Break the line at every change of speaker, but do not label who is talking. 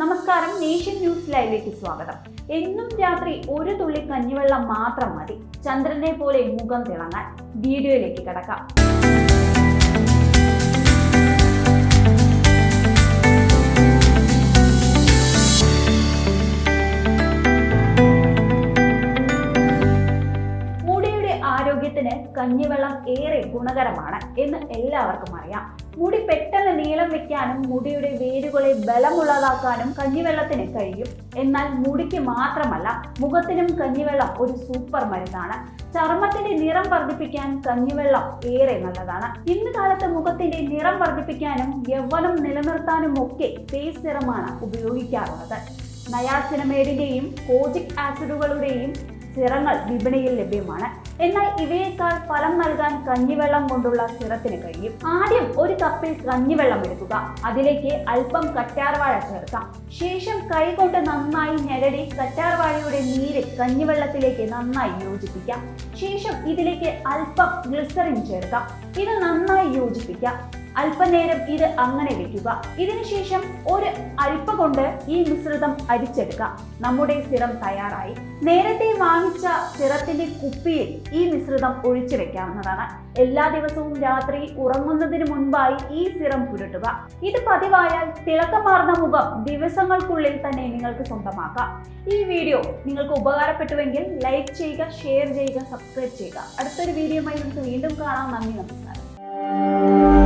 നമസ്കാരം nation news ലൈവിലേക്ക് സ്വാഗതം. എന്നും രാത്രി ഒരു തുള്ളി കഞ്ഞിവെള്ളം മാത്രം മതി. ചന്ദ്രനെ പോലെ മുഖം തിളങ്ങാൻ വീഡിയോയിലേക്ക് കടക്കാം. ആരോഗ്യത്തിന് കഞ്ഞിവെള്ളം ഏറെ ഗുണകരമാണ് എന്ന് എല്ലാവർക്കും അറിയാം. മുടി പെട്ടെന്ന് നീളം വെക്കാനും മുടിയുടെ വേരുകളെ ബലമുള്ളതാക്കാനും കഞ്ഞിവെള്ളത്തിന് കഴിയും. എന്നാൽ മുടിക്ക് മാത്രമല്ല മുഖത്തിനും കഞ്ഞിവെള്ളം ഒരു സൂപ്പർ മരുന്നാണ്. ചർമ്മത്തിന്റെ നിറം വർദ്ധിപ്പിക്കാൻ കഞ്ഞിവെള്ളം ഏറെ നല്ലതാണ്. ഇന്ന് കാലത്ത് മുഖത്തിന്റെ നിറം വർദ്ധിപ്പിക്കാനും യൗവനം നിലനിർത്താനും ഒക്കെ ഫേസ് സിറമാണ് ഉപയോഗിക്കാറുള്ളത്. നയാസിനമേഡിന്റെയും കോജിക് ആസിഡുകളുടെയും സിറങ്ങൾ വിപണിയിൽ ലഭ്യമാണ്. എന്നാൽ ഇവയേക്കാൾ ഫലം നൽകാൻ കഞ്ഞിവെള്ളം കൊണ്ടുള്ള സിറത്തിന് കഴിയും. ആദ്യം ഒരു കപ്പിൽ കഞ്ഞിവെള്ളം എടുക്കുക. അതിലേക്ക് അല്പം കറ്റാർവാഴ ചേർക്കാം. ശേഷം കൈകൊണ്ട് നന്നായി ഞെരടി കറ്റാർവാഴയുടെ നീര് കഞ്ഞിവെള്ളത്തിലേക്ക് നന്നായി യോജിപ്പിക്കാം. ശേഷം ഇതിലേക്ക് അല്പം ഗ്ലിസറിൻ ചേർക്കാം. ഇത് നന്നായി യോജിപ്പിക്കാം. അല്പനേരം ഇത് അങ്ങനെ വെക്കുക. ഇതിനുശേഷം ഒരു അരിപ്പ കൊണ്ട് ഈ മിശ്രിതം അരിച്ചെടുക്കാം. നമ്മുടെ സിറം തയ്യാറായി. നേരത്തെ വാങ്ങിച്ച സിറത്തിന്റെ കുപ്പിയിൽ ഈ മിശ്രിതം ഒഴിച്ചു വെക്കാവുന്നതാണ്. എല്ലാ ദിവസവും രാത്രി ഉറങ്ങുന്നതിന് മുൻപായി ഈ സിറം പുരട്ടുക. ഇത് പതിവായാൽ തിളക്കമാർന്ന മുഖം ദിവസങ്ങൾക്കുള്ളിൽ തന്നെ നിങ്ങൾക്ക് സ്വന്തമാക്കാം. ഈ വീഡിയോ നിങ്ങൾക്ക് ഉപകാരപ്പെട്ടുവെങ്കിൽ ലൈക്ക് ചെയ്യുക ഷെയർ ചെയ്യുക സബ്സ്ക്രൈബ് ചെയ്യുക. അടുത്തൊരു വീഡിയോയുമായി നമുക്ക് വീണ്ടും കാണാം. നന്ദി നമസ്കാരം.